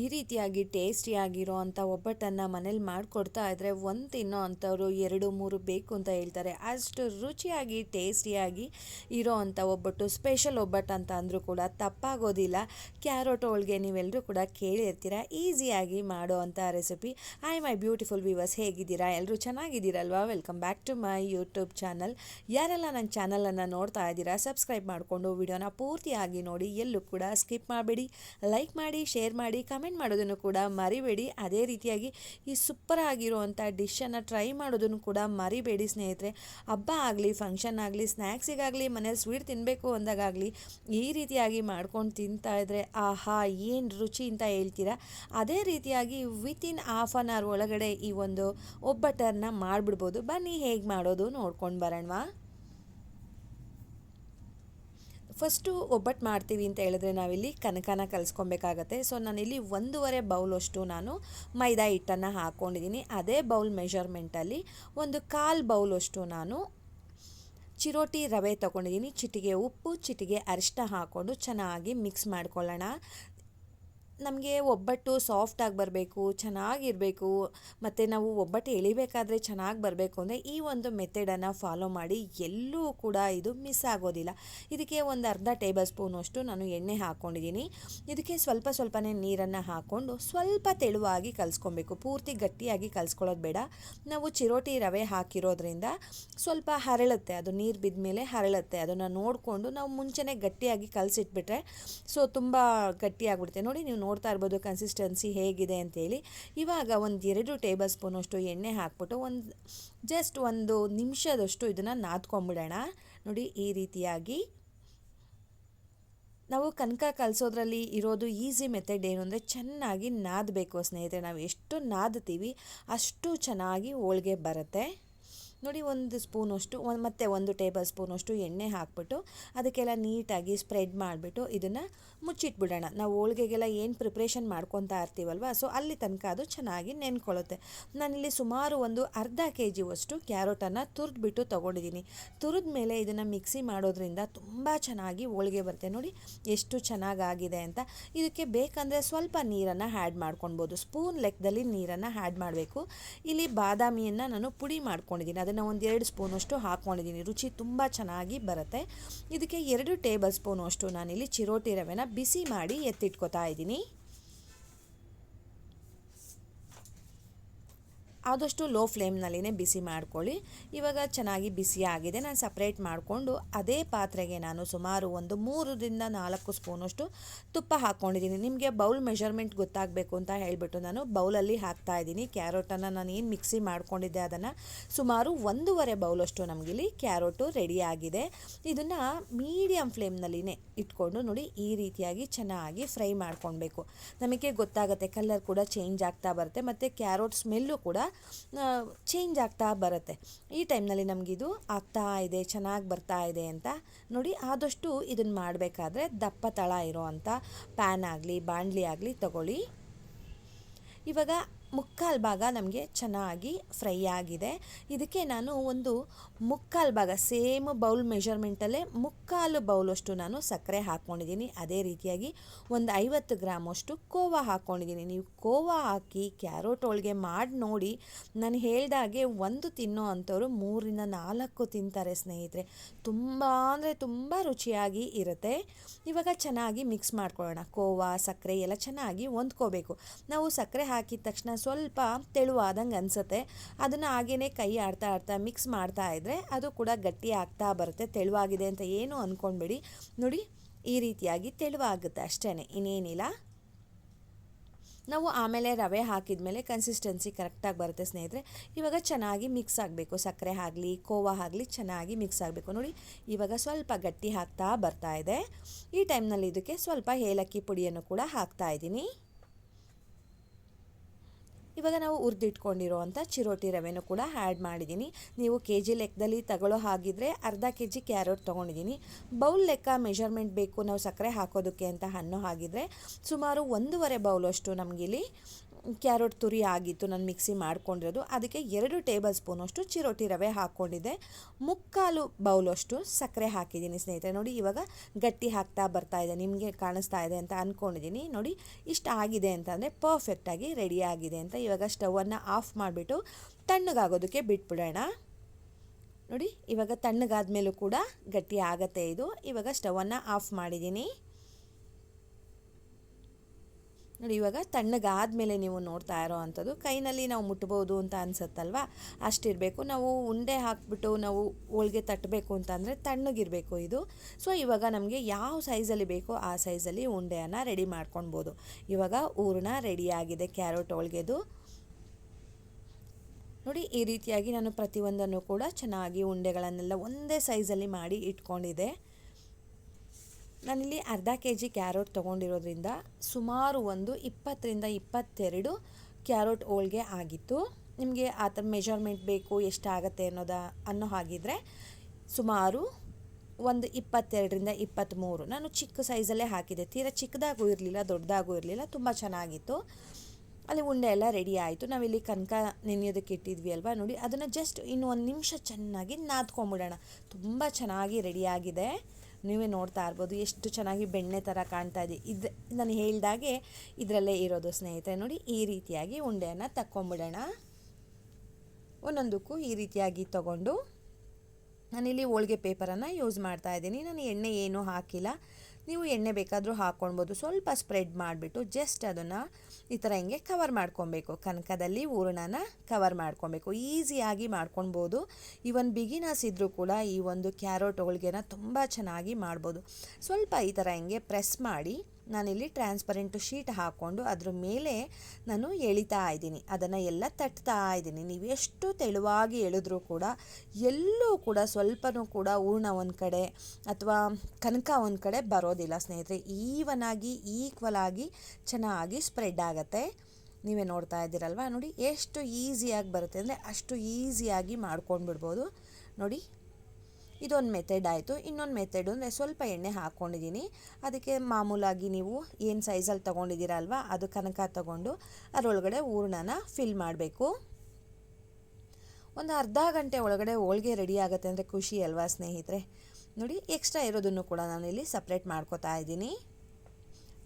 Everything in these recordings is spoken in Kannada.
ಈ ರೀತಿಯಾಗಿ ಟೇಸ್ಟಿಯಾಗಿರೋ ಅಂಥ ಒಬ್ಬಟ್ಟನ್ನು ಮನೇಲಿ ಮಾಡಿಕೊಡ್ತಾ ಇದ್ದರೆ ಒಂದು ತಿನ್ನೋ ಅಂಥವ್ರು ಎರಡು, ಮೂರು ಬೇಕು ಅಂತ ಹೇಳ್ತಾರೆ. ಅಷ್ಟು ರುಚಿಯಾಗಿ, ಟೇಸ್ಟಿಯಾಗಿ ಇರೋ ಅಂಥ ಒಬ್ಬಟ್ಟು, ಸ್ಪೆಷಲ್ ಒಬ್ಬಟ್ಟು ಅಂತ ಅಂದರೂ ಕೂಡ ತಪ್ಪಾಗೋದಿಲ್ಲ. ಕ್ಯಾರೋಟ್ ಹೋಳಿಗೆ ನೀವೆಲ್ಲರೂ ಕೂಡ ಕೇಳಿರ್ತೀರ? ಈಸಿಯಾಗಿ ಮಾಡೋ ಅಂಥ recipe. Hi my beautiful viewers ಹೇಗಿದ್ದೀರಾ? ಎಲ್ಲರೂ ಚೆನ್ನಾಗಿದ್ದೀರಲ್ವಾ? Welcome back to my YouTube channel. ಯಾರೆಲ್ಲ ನನ್ನ ಚಾನಲನ್ನು ನೋಡ್ತಾ ಇದ್ದೀರಾ, ಸಬ್ಸ್ಕ್ರೈಬ್ ಮಾಡಿಕೊಂಡು ವಿಡಿಯೋನ ಪೂರ್ತಿಯಾಗಿ ನೋಡಿ ಎಲ್ಲೂ ಕೂಡ ಸ್ಕಿಪ್ ಮಾಡಬೇಡಿ. ಲೈಕ್ ಮಾಡಿ, ಶೇರ್ ಮಾಡಿ, ಕಮೆಂಟ್ ಮಾಡೋದನ್ನು ಕೂಡ ಮರಿಬೇಡಿ. ಅದೇ ರೀತಿಯಾಗಿ ಈ ಸೂಪರ್ ಆಗಿರುವಂಥ ಡಿಶನ್ನು ಟ್ರೈ ಮಾಡೋದನ್ನು ಕೂಡ ಮರಿಬೇಡಿ ಸ್ನೇಹಿತರೆ. ಹಬ್ಬ ಆಗಲಿ ಫಂಕ್ಷನ್ ಆಗಲಿ ಸ್ನ್ಯಾಕ್ಸಿಗಾಗಲಿ ಮನೇಲಿ ಸ್ವೀಟ್ ತಿನ್ನಬೇಕು ಅಂದಾಗಲಿ ಈ ರೀತಿಯಾಗಿ ಮಾಡ್ಕೊಂಡು ತಿಂತಾ ಇದ್ದರೆ ಆಹಾ, ಏನು ರುಚಿ ಅಂತ ಹೇಳ್ತೀರಾ? ಅದೇ ರೀತಿಯಾಗಿ ವಿತಿನ್ ಹಾಫ್ ಆನ್ ಅವರ್ ಒಳಗಡೆ ಈ ಒಂದು ಒಬ್ಬಟ್ಟನ್ನು ಮಾಡಿಬಿಡ್ಬೋದು. ಬನ್ನಿ ಹೇಗೆ ಮಾಡೋದು ನೋಡ್ಕೊಂಡು ಬರೋಣವಾ. ಫಸ್ಟು ಒಬ್ಬಟ್ಟು ಮಾಡ್ತೀವಿ ಅಂತ ಹೇಳಿದ್ರೆ ನಾವಿಲ್ಲಿ ಕನಕನ ಕಲಿಸ್ಕೊಬೇಕಾಗತ್ತೆ. ಸೊ, ನಾನಿಲ್ಲಿ ಒಂದೂವರೆ ಬೌಲಷ್ಟು ನಾನು ಮೈದಾ ಹಿಟ್ಟನ್ನು ಹಾಕ್ಕೊಂಡಿದ್ದೀನಿ ಅದೇ ಬೌಲ್ ಮೆಷರ್ಮೆಂಟಲ್ಲಿ ಒಂದು ಕಾಲು ಬೌಲಷ್ಟು ನಾನು ಚಿರೋಟಿ ರವೆ ತೊಗೊಂಡಿದ್ದೀನಿ. ಚಿಟಿಗೆ ಉಪ್ಪು, ಚಿಟಿಗೆ ಅರಿಶಿನ ಹಾಕ್ಕೊಂಡು ಚೆನ್ನಾಗಿ ಮಿಕ್ಸ್ ಮಾಡ್ಕೊಳ್ಳೋಣ. ನಮಗೆ ಒಬ್ಬಟ್ಟು ಸಾಫ್ಟಾಗಿ ಬರಬೇಕು, ಚೆನ್ನಾಗಿರಬೇಕು, ಮತ್ತು ನಾವು ಒಬ್ಬಟ್ಟು ಎಳಿಬೇಕಾದ್ರೆ ಚೆನ್ನಾಗಿ ಬರಬೇಕು ಅಂದರೆ ಈ ಒಂದು ಮೆಥಡನ್ನು ಫಾಲೋ ಮಾಡಿ ಎಲ್ಲೂ ಕೂಡ ಇದು ಮಿಸ್ ಆಗೋದಿಲ್ಲ. ಇದಕ್ಕೆ ಒಂದು ಅರ್ಧ ಟೇಬಲ್ ಸ್ಪೂನಷ್ಟು ನಾನು ಎಣ್ಣೆ ಹಾಕ್ಕೊಂಡಿದ್ದೀನಿ ಇದಕ್ಕೆ ಸ್ವಲ್ಪ ಸ್ವಲ್ಪನೇ ನೀರನ್ನು ಹಾಕ್ಕೊಂಡು ಸ್ವಲ್ಪ ತೆಳುವಾಗಿ ಕಲಿಸ್ಕೊಬೇಕು. ಪೂರ್ತಿ ಗಟ್ಟಿಯಾಗಿ ಕಲಿಸ್ಕೊಳ್ಳೋದು ಬೇಡ. ನಾವು ಚಿರೋಟಿ ರವೆ ಹಾಕಿರೋದ್ರಿಂದ ಸ್ವಲ್ಪ ಹರಳುತ್ತೆ, ಅದು ನೀರು ಬಿದ್ದ ಮೇಲೆ ಹರಳುತ್ತೆ. ಅದನ್ನು ನೋಡಿಕೊಂಡು ನಾವು ಮುಂಚೆನೇ ಗಟ್ಟಿಯಾಗಿ ಕಲಸಿಟ್ಬಿಟ್ರೆ ಸೊ ತುಂಬ ಗಟ್ಟಿಯಾಗ್ಬಿಡುತ್ತೆ. ನೋಡಿ ನೀವು ನೋಡ್ತಾ ಇರ್ಬೋದು ಕನ್ಸಿಸ್ಟೆನ್ಸಿ ಹೇಗಿದೆ ಅಂತೇಳಿ. ಇವಾಗ ಒಂದು ಎರಡು ಟೇಬಲ್ ಸ್ಪೂನಷ್ಟು ಎಣ್ಣೆ ಹಾಕ್ಬಿಟ್ಟು ಒಂದು ಜಸ್ಟ್ ಒಂದು ನಿಮಿಷದಷ್ಟು ಇದನ್ನು ನಾದ್ಕೊಂಬಿಡೋಣ ನೋಡಿ ಈ ರೀತಿಯಾಗಿ. ನಾವು ಕನಕ ಕಲಸೋದ್ರಲ್ಲಿ ಇರೋದು ಈಸಿ ಮೆಥಡ್ ಏನು ಅಂದರೆ ಚೆನ್ನಾಗಿ ನಾದಬೇಕು ಸ್ನೇಹಿತರೆ. ನಾವು ಎಷ್ಟು ನಾದ್ತೀವಿ ಅಷ್ಟು ಚೆನ್ನಾಗಿ ಹೋಳಿಗೆ ಬರುತ್ತೆ. ನೋಡಿ ಒಂದು ಸ್ಪೂನಷ್ಟು ಮತ್ತು ಒಂದು ಟೇಬಲ್ ಸ್ಪೂನಷ್ಟು ಎಣ್ಣೆ ಹಾಕ್ಬಿಟ್ಟು ಅದಕ್ಕೆಲ್ಲ ನೀಟಾಗಿ ಸ್ಪ್ರೆಡ್ ಮಾಡಿಬಿಟ್ಟು ಇದನ್ನು ಮುಚ್ಚಿಟ್ಬಿಡೋಣ. ನಾವು ಹೋಳಿಗೆಗೆಲ್ಲ ಏನು ಪ್ರಿಪ್ರೇಷನ್ ಮಾಡ್ಕೊತಾ ಇರ್ತೀವಲ್ವ, ಸೊ ಅಲ್ಲಿ ತನಕ ಅದು ಚೆನ್ನಾಗಿ ನೆನ್ಕೊಳ್ಳುತ್ತೆ. ನಾನಿಲ್ಲಿ ಸುಮಾರು ಒಂದು ಅರ್ಧ ಕೆ ಜಿಯಷ್ಟು ಕ್ಯಾರೋಟನ್ನು ತುರಿದ್ಬಿಟ್ಟು ತೊಗೊಂಡಿದ್ದೀನಿ. ತುರಿದ ಮೇಲೆ ಇದನ್ನು ಮಿಕ್ಸಿ ಮಾಡೋದ್ರಿಂದ ತುಂಬ ಚೆನ್ನಾಗಿ ಹೋಳಿಗೆ ಬರುತ್ತೆ. ನೋಡಿ ಎಷ್ಟು ಚೆನ್ನಾಗಾಗಿದೆ ಅಂತ. ಇದಕ್ಕೆ ಬೇಕಂದರೆ ಸ್ವಲ್ಪ ನೀರನ್ನು ಆ್ಯಡ್ ಮಾಡ್ಕೊಳ್ಬೋದು. ಸ್ಪೂನ್ ಲೆಕ್ಕದಲ್ಲಿ ನೀರನ್ನು ಆ್ಯಡ್ ಮಾಡಬೇಕು. ಇಲ್ಲಿ ಬಾದಾಮಿಯನ್ನು ನಾನು ಪುಡಿ ಮಾಡ್ಕೊಂಡಿದ್ದೀನಿ. ಅದನ್ನು ಒಂದು ಎರಡು ಸ್ಪೂನಷ್ಟು ಹಾಕ್ಕೊಂಡಿದ್ದೀನಿ ರುಚಿ ತುಂಬ ಚೆನ್ನಾಗಿ ಬರುತ್ತೆ. ಇದಕ್ಕೆ ಎರಡು ಟೇಬಲ್ ಸ್ಪೂನಷ್ಟು ನಾನಿಲ್ಲಿ ಚಿರೋಟಿ ರವೆನ ಬಿಸಿ ಮಾಡಿ ಎತ್ತಿಟ್ಕೊತಾ ಇದ್ದೀನಿ. ಆದಷ್ಟು ಲೋ ಫ್ಲೇಮ್ನಲ್ಲಿನೇ ಬಿಸಿ ಮಾಡ್ಕೊಳ್ಳಿ. ಇವಾಗ ಚೆನ್ನಾಗಿ ಬಿಸಿ ಆಗಿದೆ. ನಾನು ಸಪ್ರೇಟ್ ಮಾಡಿಕೊಂಡು ಅದೇ ಪಾತ್ರೆಗೆ ನಾನು ಸುಮಾರು ಒಂದು ಮೂರರಿಂದ ನಾಲ್ಕು ಸ್ಪೂನಷ್ಟು ತುಪ್ಪ ಹಾಕ್ಕೊಂಡಿದ್ದೀನಿ. ನಿಮಗೆ ಬೌಲ್ ಮೆಷರ್ಮೆಂಟ್ ಗೊತ್ತಾಗಬೇಕು ಅಂತ ಹೇಳಿಬಿಟ್ಟು ನಾನು ಬೌಲಲ್ಲಿ ಹಾಕ್ತಾ ಇದ್ದೀನಿ. ಕ್ಯಾರೋಟನ್ನು ನಾನು ಏನು ಮಿಕ್ಸಿ ಮಾಡ್ಕೊಂಡಿದ್ದೆ ಅದನ್ನು ಸುಮಾರು ಒಂದೂವರೆ ಬೌಲಷ್ಟು ನಮಗಿಲ್ಲಿ ಕ್ಯಾರೋಟು ರೆಡಿ ಆಗಿದೆ. ಇದನ್ನು ಮೀಡಿಯಮ್ ಫ್ಲೇಮ್ನಲ್ಲಿನೇ ಇಟ್ಕೊಂಡು ನೋಡಿ ಈ ರೀತಿಯಾಗಿ ಚೆನ್ನಾಗಿ ಫ್ರೈ ಮಾಡ್ಕೊಳ್ಬೇಕು. ನಮಗೆ ಗೊತ್ತಾಗುತ್ತೆ ಕಲರ್ ಕೂಡ ಚೇಂಜ್ ಆಗ್ತಾ ಬರುತ್ತೆ, ಮತ್ತು ಕ್ಯಾರೋಟ್ ಸ್ಮೆಲ್ಲು ಕೂಡ ಚೇಂಜ್ ಆಗ್ತಾ ಬರುತ್ತೆ. ಈ ಟೈಮ್ನಲ್ಲಿ ನಮಗಿದು ಆಗ್ತಾ ಇದೆ, ಚೆನ್ನಾಗಿ ಬರ್ತಾ ಇದೆ ಅಂತ ನೋಡಿ ಆದಷ್ಟು ಇದನ್ನು ಮಾಡಬೇಕಾದ್ರೆ ದಪ್ಪ ತಳ ಇರೋ ಅಂಥ ಪ್ಯಾನ್ ಆಗಲಿ, ಬಾಣಲಿ ಆಗಲಿ ತಗೊಳ್ಳಿ. ಇವಾಗ ಮುಕ್ಕಾಲು ಭಾಗ ನಮಗೆ ಚೆನ್ನಾಗಿ ಫ್ರೈ ಆಗಿದೆ. ಇದಕ್ಕೆ ನಾನು ಒಂದು ಮುಕ್ಕಾಲು ಭಾಗ, ಸೇಮ್ ಬೌಲ್ ಮೆಷರ್ಮೆಂಟಲ್ಲೇ ಮುಕ್ಕಾಲು ಬೌಲಷ್ಟು ನಾನು ಸಕ್ಕರೆ ಹಾಕ್ಕೊಂಡಿದ್ದೀನಿ. ಅದೇ ರೀತಿಯಾಗಿ ಒಂದು ಐವತ್ತು ಗ್ರಾಮಷ್ಟು ಕೋವಾ ಹಾಕ್ಕೊಂಡಿದ್ದೀನಿ. ನೀವು ಕೋವಾ ಹಾಕಿ ಕ್ಯಾರೋಟ್ ಹೋಳಿಗೆ ಮಾಡಿ ನೋಡಿ. ನಾನು ಹೇಳಿದಾಗೆ ಒಂದು ತಿನ್ನೋ ಅಂಥವ್ರು ಮೂರಿಂದ ನಾಲ್ಕು ತಿಂತಾರೆ ಸ್ನೇಹಿತರೆ. ತುಂಬ ಅಂದರೆ ತುಂಬ ರುಚಿಯಾಗಿ ಇರುತ್ತೆ. ಇವಾಗ ಚೆನ್ನಾಗಿ ಮಿಕ್ಸ್ ಮಾಡ್ಕೊಳ್ಳೋಣ. ಕೋವಾ, ಸಕ್ಕರೆ ಎಲ್ಲ ಚೆನ್ನಾಗಿ ಹೊಂದ್ಕೋಬೇಕು. ನಾವು ಸಕ್ಕರೆ ಹಾಕಿದ ತಕ್ಷಣ ಸ್ವಲ್ಪ ತೆಳುವಾದಂಗೆ ಅನಿಸುತ್ತೆ. ಅದನ್ನು ಹಾಗೇ ಕೈ ಆಡ್ತಾ ಆಡ್ತಾ ಮಿಕ್ಸ್ ಮಾಡ್ತಾ ಇದ್ದರೆ ಅದು ಕೂಡ ಗಟ್ಟಿ ಆಗ್ತಾ ಬರುತ್ತೆ, ತೆಳುವಾಗಿದೆ ಅಂತ ಏನು ಅಂದ್ಕೊಂಡ್ಬಿಡಿ ನೋಡಿ, ಈ ರೀತಿಯಾಗಿ ತೆಳುವಾಗುತ್ತೆ ಅಷ್ಟೇ ಇನ್ನೇನಿಲ್ಲ. ನಾವು ಆಮೇಲೆ ರವೆ ಹಾಕಿದ ಮೇಲೆ ಕನ್ಸಿಸ್ಟೆನ್ಸಿ ಕರೆಕ್ಟಾಗಿ ಬರುತ್ತೆ ಸ್ನೇಹಿತರೆ. ಇವಾಗ ಚೆನ್ನಾಗಿ ಮಿಕ್ಸ್ ಆಗಬೇಕು, ಸಕ್ಕರೆ ಆಗಲಿ, ಕೋವಾ ಆಗಲಿ ಚೆನ್ನಾಗಿ ಮಿಕ್ಸ್ ಆಗಬೇಕು. ನೋಡಿ, ಇವಾಗ ಸ್ವಲ್ಪ ಗಟ್ಟಿ ಹಾಕ್ತಾ ಬರ್ತಾ ಇದೆ. ಈ ಟೈಮ್ನಲ್ಲಿ ಇದಕ್ಕೆ ಸ್ವಲ್ಪ ಏಲಕ್ಕಿ ಪುಡಿಯನ್ನು ಕೂಡ ಹಾಕ್ತಾ ಇದ್ದೀನಿ. ಇವಾಗ ನಾವು ಹುರಿದಿಟ್ಕೊಂಡಿರೋವಂಥ ಚಿರೋಟಿ ರವೆನೂ ಕೂಡ ಆ್ಯಡ್ ಮಾಡಿದ್ದೀನಿ. ನೀವು ಕೆ ಜಿ ಲೆಕ್ಕದಲ್ಲಿ ತಗೊಳ್ಳೋ ಹಾಗಿದ್ರೆ ಅರ್ಧ ಕೆ ಜಿ ಕ್ಯಾರೆಟ್ ತೊಗೊಂಡಿದ್ದೀನಿ. ಬೌಲ್ ಲೆಕ್ಕ ಮೆಷರ್ಮೆಂಟ್ ಬೇಕು ನಾವು ಸಕ್ಕರೆ ಹಾಕೋದಕ್ಕೆ ಅಂತ ಅನ್ನೋ ಹಾಗಿದ್ರೆ ಸುಮಾರು ಒಂದೂವರೆ ಬೌಲಷ್ಟು ನಮಗಿಲ್ಲಿ ಕ್ಯಾರೆಟ್ ತುರಿ ಆಗಿತ್ತು, ನಾನು ಮಿಕ್ಸಿ ಮಾಡ್ಕೊಂಡಿರೋದು. ಅದಕ್ಕೆ ಎರಡು ಟೇಬಲ್ ಸ್ಪೂನಷ್ಟು ಚಿರೋಟಿ ರವೆ ಹಾಕ್ಕೊಂಡಿದ್ದೆ. ಮುಕ್ಕಾಲು ಬೌಲಷ್ಟು ಸಕ್ಕರೆ ಹಾಕಿದ್ದೀನಿ ಸ್ನೇಹಿತರೆ. ನೋಡಿ, ಇವಾಗ ಗಟ್ಟಿ ಹಾಕ್ತಾ ಬರ್ತಾ ಇದೆ, ನಿಮಗೆ ಕಾಣಿಸ್ತಾ ಇದೆ ಅಂತ ಅಂದ್ಕೊಂಡಿದ್ದೀನಿ ನೋಡಿ, ಇಷ್ಟ ಆಗಿದೆ ಅಂತಂದರೆ ಪರ್ಫೆಕ್ಟಾಗಿ ರೆಡಿ ಆಗಿದೆ ಅಂತ ಇವಾಗ ಸ್ಟವನ್ನು ಆಫ್ ಮಾಡಿಬಿಟ್ಟು ತಣ್ಣಗಾಗೋದಕ್ಕೆ ಬಿಟ್ಬಿಡೋಣ. ನೋಡಿ, ಇವಾಗ ತಣ್ಣಗಾದ ಮೇಲೂ ಕೂಡ ಗಟ್ಟಿ ಆಗತ್ತೆ ಇದು. ಇವಾಗ ಸ್ಟವನ್ನು ಆಫ್ ಮಾಡಿದ್ದೀನಿ. ನೋಡಿ, ಇವಾಗ ತಣ್ಣಗಾದ್ಮೇಲೆ ನೀವು ನೋಡ್ತಾ ಇರೋ ಅಂಥದ್ದು, ಕೈನಲ್ಲಿ ನಾವು ಮುಟ್ಬೋದು ಅಂತ ಅನ್ಸುತ್ತಲ್ವಾ? ಅಷ್ಟಿರಬೇಕು. ನಾವು ಉಂಡೆ ಹಾಕ್ಬಿಟ್ಟು ನಾವು ಹೋಳಿಗೆ ತಟ್ಟಬೇಕು ಅಂತಂದರೆ ತಣ್ಣಗಿರಬೇಕು ಇದು. ಸೊ ಇವಾಗ ನಮಗೆ ಯಾವ ಸೈಜಲ್ಲಿ ಬೇಕೋ ಆ ಸೈಜಲ್ಲಿ ಉಂಡೆಯನ್ನು ರೆಡಿ ಮಾಡ್ಕೊಳ್ಬೋದು ಇವಾಗ ಹೂರ್ಣ ರೆಡಿಯಾಗಿದೆ ಕ್ಯಾರೆಟ್ ಹೋಳಿಗೆದು. ನೋಡಿ, ಈ ರೀತಿಯಾಗಿ ನಾನು ಪ್ರತಿಯೊಂದನ್ನು ಕೂಡ ಚೆನ್ನಾಗಿ ಉಂಡೆಗಳನ್ನೆಲ್ಲ ಒಂದೇ ಸೈಜಲ್ಲಿ ಮಾಡಿ ಇಟ್ಕೊಂಡಿದ್ದೆ. ನಾನಿಲ್ಲಿ ಅರ್ಧ ಕೆ ಜಿ ಕ್ಯಾರೋಟ್ ತೊಗೊಂಡಿರೋದ್ರಿಂದ ಸುಮಾರು ಒಂದು ಇಪ್ಪತ್ತರಿಂದ ಇಪ್ಪತ್ತೆರಡು ಕ್ಯಾರೋಟ್ ಹೋಳ್ಗೆ ಆಗಿತ್ತು. ನಿಮಗೆ ಆ ಥರ ಮೆಜರ್ಮೆಂಟ್ ಬೇಕು ಎಷ್ಟಾಗತ್ತೆ ಅನ್ನೋದ, ಅನ್ನೋ ಹಾಗಿದ್ರೆ ಸುಮಾರು ಒಂದು ಇಪ್ಪತ್ತೆರಡರಿಂದ ಇಪ್ಪತ್ತ್ಮೂರು. ನಾನು ಚಿಕ್ಕ ಸೈಜಲ್ಲೇ ಹಾಕಿದ್ದೆ. ತೀರಾ ಚಿಕ್ಕದಾಗೂ ಇರಲಿಲ್ಲ, ದೊಡ್ಡದಾಗೂ ಇರಲಿಲ್ಲ, ತುಂಬ ಚೆನ್ನಾಗಿತ್ತು. ಅಲ್ಲಿ ಉಂಡೆ ಎಲ್ಲ ರೆಡಿ ಆಯಿತು. ನಾವಿಲ್ಲಿ ಕನಕ ನೆನೆಯೋದಕ್ಕೆ ಇಟ್ಟಿದ್ವಿ ಅಲ್ವಾ ನೋಡಿ. ಅದನ್ನು ಜಸ್ಟ್ ಇನ್ನು ಒಂದು ನಿಮಿಷ ಚೆನ್ನಾಗಿ ನಾದ್ಕೊಂಬಿಡೋಣ. ತುಂಬ ಚೆನ್ನಾಗಿ ರೆಡಿಯಾಗಿದೆ ನೀವೇ ನೋಡ್ತಾ ಇರ್ಬೋದು, ಎಷ್ಟು ಚೆನ್ನಾಗಿ ಬೆಣ್ಣೆ ಥರ ಕಾಣ್ತಾ ಇದೆ. ಇದು, ನಾನು ಹೇಳಿದಾಗೆ ಇದರಲ್ಲೇ ಇರೋದು ಸ್ನೇಹಿತರೆ ನೋಡಿ, ಈ ರೀತಿಯಾಗಿ ಉಂಡೆಯನ್ನು ತಕ್ಕೊಂಬಿಡೋಣ. ಒಂದೊಂದಕ್ಕೂ ಈ ರೀತಿಯಾಗಿ ತಗೊಂಡು ನಾನಿಲ್ಲಿ ಹೋಳಿಗೆ ಪೇಪರನ್ನು ಯೂಸ್ ಮಾಡ್ತಾ ಇದ್ದೀನಿ. ನಾನು ಎಣ್ಣೆ ಏನೂ ಹಾಕಿಲ್ಲ. ನೀವು ಎಣ್ಣೆ ಬೇಕಾದರೂ ಹಾಕ್ಕೊಳ್ಬೋದು. ಸ್ವಲ್ಪ ಸ್ಪ್ರೆಡ್ ಮಾಡಿಬಿಟ್ಟು ಜಸ್ಟ್ ಅದನ್ನು ಈ ಥರ ಹಿಂಗೆ ಕವರ್ ಮಾಡ್ಕೊಬೇಕು? ಕನಕದಲ್ಲಿ ಹೂರಣನ ಕವರ್ ಮಾಡ್ಕೊಬೇಕು. ಈಸಿಯಾಗಿ ಮಾಡ್ಕೊಳ್ಬೋದು ಇವನ್ ಬಿಗಿನರ್ಸ್ ಇದ್ದರೂ ಕೂಡ ಈ ಒಂದು ಕ್ಯಾರೋಟ್ ಹೋಳಿಗೆನ ತುಂಬ ಚೆನ್ನಾಗಿ ಮಾಡ್ಬೋದು. ಸ್ವಲ್ಪ ಈ ಥರ ಹಿಂಗೆ ಪ್ರೆಸ್ ಮಾಡಿ ನಾನಿಲ್ಲಿ ಟ್ರಾನ್ಸ್ಪರೆಂಟು ಶೀಟ್ ಹಾಕ್ಕೊಂಡು ಅದ್ರ ಮೇಲೆ ನಾನು ಎಳಿತಾ ಇದ್ದೀನಿ. ಅದನ್ನು ಎಲ್ಲ ತಟ್ತಾ ಇದ್ದೀನಿ. ನೀವು ಎಷ್ಟು ತೆಳುವಾಗಿ ಎಳೆದ್ರೂ ಕೂಡ, ಎಲ್ಲೂ ಕೂಡ ಸ್ವಲ್ಪನೂ ಕೂಡ ಹೂರ್ಣ ಒಂದು ಕಡೆ ಅಥವಾ ಕನಕ ಒಂದು ಕಡೆ ಬರೋದಿಲ್ಲ ಸ್ನೇಹಿತರೆ. ಈವನ್ ಆಗಿ ಈಕ್ವಲ್ ಆಗಿ ಚೆನ್ನಾಗಿ ಸ್ಪ್ರೆಡ್ ಆಗುತ್ತೆ. ನೀವೇ ನೋಡ್ತಾ ಇದ್ದೀರಲ್ವ? ನೋಡಿ, ಎಷ್ಟು ಈಸಿಯಾಗಿ ಬರುತ್ತೆ ಅಂದರೆ ಅಷ್ಟು ಈಸಿಯಾಗಿ ಮಾಡ್ಕೊಂಡು ಬಿಡ್ಬೋದು ನೋಡಿ ಇದೊಂದು ಮೆಥಡ್ ಆಯಿತು. ಇನ್ನೊಂದು ಮೆಥಡು ಅಂದರೆ ಸ್ವಲ್ಪ ಎಣ್ಣೆ ಹಾಕ್ಕೊಂಡಿದ್ದೀನಿ ಅದಕ್ಕೆ ಮಾಮೂಲಾಗಿ ನೀವು ಏನು ಸೈಜಲ್ಲಿ ತೊಗೊಂಡಿದ್ದೀರಲ್ವ ಅದು ಕನಕ ತಗೊಂಡು ಅದರೊಳಗಡೆ ಹೂರ್ಣನ ಫಿಲ್ ಮಾಡಬೇಕು. ಒಂದು ಅರ್ಧ ಗಂಟೆ ಒಳಗಡೆ ಹೋಳಿಗೆ ರೆಡಿ ಆಗುತ್ತೆ ಅಂದರೆ ಖುಷಿ ಅಲ್ವಾ ಸ್ನೇಹಿತರೆ? ನೋಡಿ ಎಕ್ಸ್ಟ್ರಾ ಇರೋದನ್ನು ಕೂಡ ನಾನು ಇಲ್ಲಿ ಸಪ್ರೇಟ್ ಮಾಡ್ಕೋತಾ ಇದ್ದೀನಿ.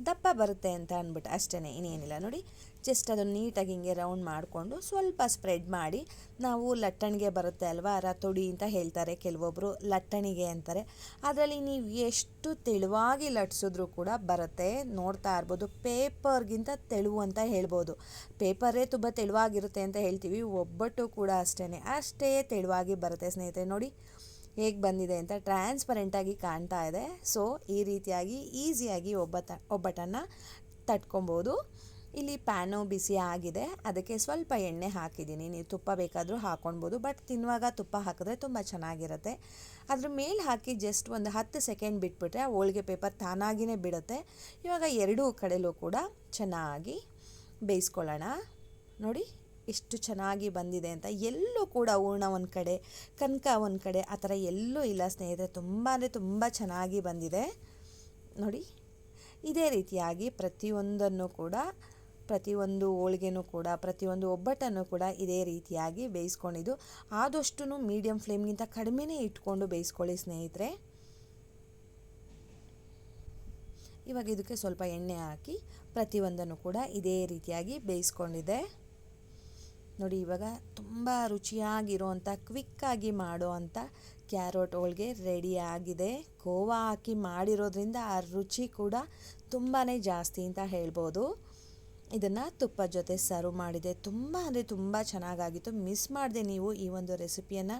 ದಪ್ಪ ಬರುತ್ತೆ ಅಂತ ಅಂದ್ಬಿಟ್ಟು ಅಷ್ಟೇ ಇನ್ನೇನಿಲ್ಲ. ನೋಡಿ ಜಸ್ಟ್ ಅದನ್ನು ನೀಟಾಗಿ ಹಿಂಗೆ ರೌಂಡ್ ಮಾಡಿಕೊಂಡು ಸ್ವಲ್ಪ ಸ್ಪ್ರೆಡ್ ಮಾಡಿ, ನಾವು ಲಟ್ಟಣಿಗೆ ಬರುತ್ತೆ ಅಲ್ವಾ ರತೊಡಿ ಅಂತ ಹೇಳ್ತಾರೆ ಕೆಲವೊಬ್ಬರು ಲಟ್ಟಣಿಗೆ ಅಂತಾರೆ. ಅದರಲ್ಲಿ ನೀವು ಎಷ್ಟು ತೆಳುವಾಗಿ ಲಟ್ಸಿದ್ರು ಕೂಡ ಬರುತ್ತೆ. ನೋಡ್ತಾ ಇರ್ಬೋದು, ಪೇಪರ್ಗಿಂತ ತೆಳುವು ಅಂತ ಹೇಳ್ಬೋದು. ಪೇಪರೇ ತುಂಬ ತೆಳುವಾಗಿರುತ್ತೆ ಅಂತ ಹೇಳ್ತೀವಿ, ಒಬ್ಬಟ್ಟು ಕೂಡ ಅಷ್ಟೇ ಅಷ್ಟೇ ತೆಳುವಾಗಿ ಬರುತ್ತೆ ಸ್ನೇಹಿತರೆ. ನೋಡಿ ಹೇಗೆ ಬಂದಿದೆ ಅಂತ ಟ್ರಾನ್ಸ್ಪರೆಂಟಾಗಿ ಕಾಣ್ತಾ ಇದೆ. ಸೊ ಈ ರೀತಿಯಾಗಿ ಈಸಿಯಾಗಿ ಒಬ್ಬಟ ಒಬ್ಬಟನ್ನು ತಟ್ಕೊಬೋದು. ಇಲ್ಲಿ ಪ್ಯಾನು ಬಿಸಿ ಆಗಿದೆ. ಅದಕ್ಕೆ ಸ್ವಲ್ಪ ಎಣ್ಣೆ ಹಾಕಿದ್ದೀನಿ. ನೀವು ತುಪ್ಪ ಬೇಕಾದರೂ ಹಾಕ್ಕೊಳ್ಬೋದು ಬಟ್ ತಿನ್ನುವಾಗ ತುಪ್ಪ ಹಾಕಿದ್ರೆ ತುಂಬ ಚೆನ್ನಾಗಿರುತ್ತೆ. ಅದ್ರ ಮೇಲೆ ಹಾಕಿ ಜಸ್ಟ್ ಒಂದು ಹತ್ತು ಸೆಕೆಂಡ್ ಬಿಟ್ಬಿಟ್ರೆ ಆ ಹೋಳಿಗೆ ಪೇಪರ್ ತಾನಾಗಿಯೇ ಬಿಡುತ್ತೆ. ಇವಾಗ ಎರಡೂ ಕಡೆಯಲ್ಲೂ ಕೂಡ ಚೆನ್ನಾಗಿ ಬೇಯಿಸ್ಕೊಳ್ಳೋಣ. ನೋಡಿ ಎಷ್ಟು ಚೆನ್ನಾಗಿ ಬಂದಿದೆ ಅಂತ ಎಲ್ಲೂ ಕೂಡ ಹೂರ್ಣ ಒಂದು ಕಡೆ, ಕನಕ ಒಂದು ಕಡೆ, ಆ ಥರ ಎಲ್ಲೂ ಇಲ್ಲ ಸ್ನೇಹಿತರೆ. ತುಂಬ ಅಂದರೆ ತುಂಬ ಚೆನ್ನಾಗಿ ಬಂದಿದೆ. ನೋಡಿ, ಇದೇ ರೀತಿಯಾಗಿ ಪ್ರತಿಯೊಂದನ್ನು ಕೂಡ, ಪ್ರತಿಯೊಂದು ಹೋಳಿಗೆನೂ ಕೂಡ, ಪ್ರತಿಯೊಂದು ಒಬ್ಬಟ್ಟನ್ನು ಕೂಡ ಇದೇ ರೀತಿಯಾಗಿ ಬೇಯಿಸ್ಕೊಂಡಿದ್ದು. ಆದಷ್ಟು ಮೀಡಿಯಮ್ ಫ್ಲೇಮ್ಗಿಂತ ಕಡಿಮೆನೇ ಇಟ್ಕೊಂಡು ಬೇಯಿಸ್ಕೊಳ್ಳಿ ಸ್ನೇಹಿತರೆ. ಇವಾಗ ಇದಕ್ಕೆ ಸ್ವಲ್ಪ ಎಣ್ಣೆ ಹಾಕಿ ಪ್ರತಿಯೊಂದನ್ನು ಕೂಡ ಇದೇ ರೀತಿಯಾಗಿ ಬೇಯಿಸ್ಕೊಂಡಿದೆ ನೋಡಿ, ಇವಾಗ ತುಂಬ ರುಚಿಯಾಗಿರೋವಂಥ ಕ್ವಿಕ್ಕಾಗಿ ಮಾಡೋ ಅಂಥ ಕ್ಯಾರೋಟ್ ಹೋಳ್ಗೆ ರೆಡಿ ಆಗಿದೆ. ಕೋವಾ ಹಾಕಿ ಮಾಡಿರೋದ್ರಿಂದ ಆ ರುಚಿ ಕೂಡ ತುಂಬಾ ಜಾಸ್ತಿ ಅಂತ ಹೇಳ್ಬೋದು. ಇದನ್ನು ತುಪ್ಪ ಜೊತೆ ಸರ್ವ್ ಮಾಡಿದೆ. ತುಂಬ ಅಂದರೆ ತುಂಬ ಚೆನ್ನಾಗಾಗಿತ್ತು. ಮಿಸ್ ಮಾಡಿದೆ ನೀವು ಈ ಒಂದು ರೆಸಿಪಿಯನ್ನು.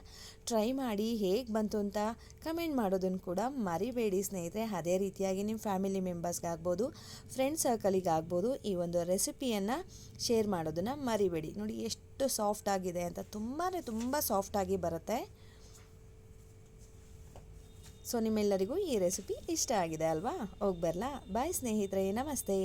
ಟ್ರೈ ಮಾಡಿ ಹೇಗೆ ಬಂತು ಅಂತ ಕಮೆಂಟ್ ಮಾಡೋದನ್ನು ಕೂಡ ಮರಿಬೇಡಿ ಸ್ನೇಹಿತರೆ. ಅದೇ ರೀತಿಯಾಗಿ ನಿಮ್ಮ ಫ್ಯಾಮಿಲಿ ಮೆಂಬರ್ಸ್ಗಾಗ್ಬೋದು ಫ್ರೆಂಡ್ ಸರ್ಕಲಿಗಾಗ್ಬೋದು ಈ ಒಂದು ರೆಸಿಪಿಯನ್ನು ಶೇರ್ ಮಾಡೋದನ್ನು ಮರಿಬೇಡಿ. ನೋಡಿ ಎಷ್ಟು ಸಾಫ್ಟ್ ಆಗಿದೆ ಅಂತ. ತುಂಬಾ ತುಂಬ ಸಾಫ್ಟಾಗಿ ಬರುತ್ತೆ. ಸೊ ನಿಮ್ಮೆಲ್ಲರಿಗೂ ಈ ರೆಸಿಪಿ ಇಷ್ಟ ಆಗಿದೆ ಅಲ್ವಾ? ಹೋಗಿ ಬರಲಾ. ಬಾಯ್ ಸ್ನೇಹಿತರೆ. ನಮಸ್ತೆ.